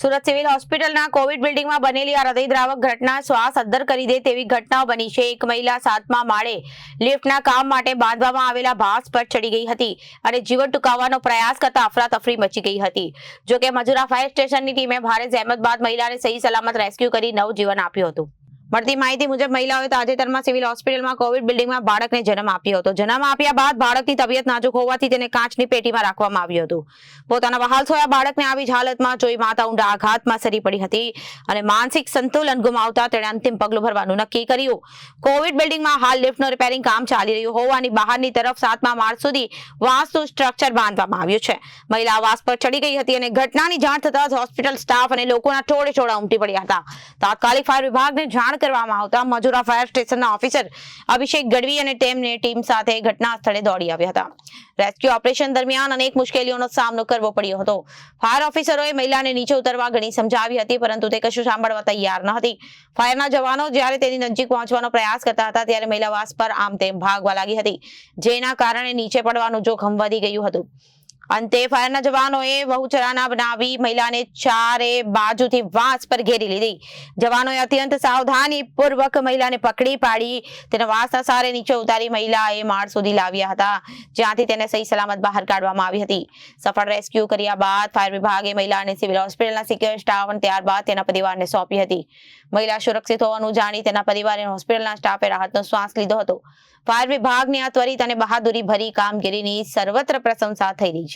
Surat civil હોસ્પિટલના Covid બિલ્ડિંગમાં બનેલી આ હૃદયદ્રાવક ઘટના શ્વાસ અદ્ધર કરી દે તેવી ઘટનાઓ બની છે. એક મહિલા સાતમા માળે લિફ્ટના કામ માટે બાંધવામાં આવેલા ભાસ પર ચડી ગઈ હતી અને જીવન ટૂંકાવવાનો પ્રયાસ કરતા અફરાતફરી મચી ગઈ હતી. જો કે મજુરા ફાયર સ્ટેશનની ટીમે ભારે જહેમત બાદ મહિલાને સહી સલામત રેસ્ક્યુ કરી નવજીવન આપ્યું હતું. મળતી માહિતી મુજબ મહિલાઓએ તાજેતરમાં સિવિલ હોસ્પિટલમાં કોવિડ બિલ્ડિંગમાં બાળકને જન્મ આપ્યો હતો. જન્મ આપ્યા બાદ બાળકની તબિયત નાજુક હોવાથી તેને કાચની પેટીમાં રાખવામાં આવ્યું હતું. પોતાના વહાલ થયા બાળકને આવી જ હાલતમાં જોઈ માતા ઊંડા આઘાતમાં સરી પડી હતી અને માનસિક સંતુલન ગુમાવતા તેણે અંતિમ પગલું ભરવાનું નક્કી કર્યું. કોવિડ બિલ્ડિંગમાં હાલ લિફ્ટનું રિપેરિંગ કામ ચાલી રહ્યું હોવાની બહારની તરફ સાતમા માળ સુધી વાસ્તુ સ્ટ્રક્ચર બાંધવામાં આવ્યું છે. મહિલા વાસ પર ચડી ગઈ હતી અને ઘટનાની જાણ થતાં જ હોસ્પિટલ સ્ટાફ અને લોકોના ટોળે ટોળા ઉમટી પડ્યા હતા. તાત્કાલિક ફાયર વિભાગને જાણ કરવામાં આવતા મજુરા ફાયર સ્ટેશનના ઓફિસર અભિષેક ગઢવી અને તેમની ટીમ સાથે ઘટના સ્થળે દોડી આવ્યા હતા. રેસ્ક્યુ ઓપરેશન દરમિયાન અનેક મુશ્કેલીઓનો સામનો કરવો પડ્યો હતો. ફાયર ઓફિસરોએ મહિલાને નીચે ઉતરવા ઘણી સમજાવી હતી, પરંતુ તે કશું સાંભળવા તૈયાર ન હતી. ફાયરના જવાનો જ્યારે તેની નજીક પહોંચવાનો પ્રયાસ કરતા હતા, ત્યારે મહિલા પર આમ તેમ ભાગવા લાગી હતી, જેના કારણે નીચે પડવાનું જોખમ વધી ગયું હતું. અંતે ફાયરના જવાનોએ બહુચરાના બનાવી મહિલાને ચારે બાજુથી વાંસ પર ઘેરી લીધી. જવાનોએ અત્યંત સાવધાની પૂર્વક મહિલાને પકડી પાડી, તેને વાંસના સારે નીચે ઉતારી મહિલાએ માળ સુધી લાવ્યા હતા, જ્યાંથી તેને સહી સલામત બહાર કાઢવામાં આવી હતી. સફળ રેસ્ક્યુ કર્યા બાદ ફાયર વિભાગે મહિલાને સિવિલ હોસ્પિટલના સિક્યોર સ્ટાફ અને ત્યારબાદ તેના પરિવારને સોંપી હતી. મહિલા સુરક્ષિત હોવાનું જાણી તેના પરિવારે હોસ્પિટલના સ્ટાફે રાહતનો શ્વાસ લીધો હતો. ફાયર વિભાગની આ ત્વરિત અને બહાદુરી ભરી કામગીરીની સર્વત્ર પ્રશંસા થઈ રહી છે.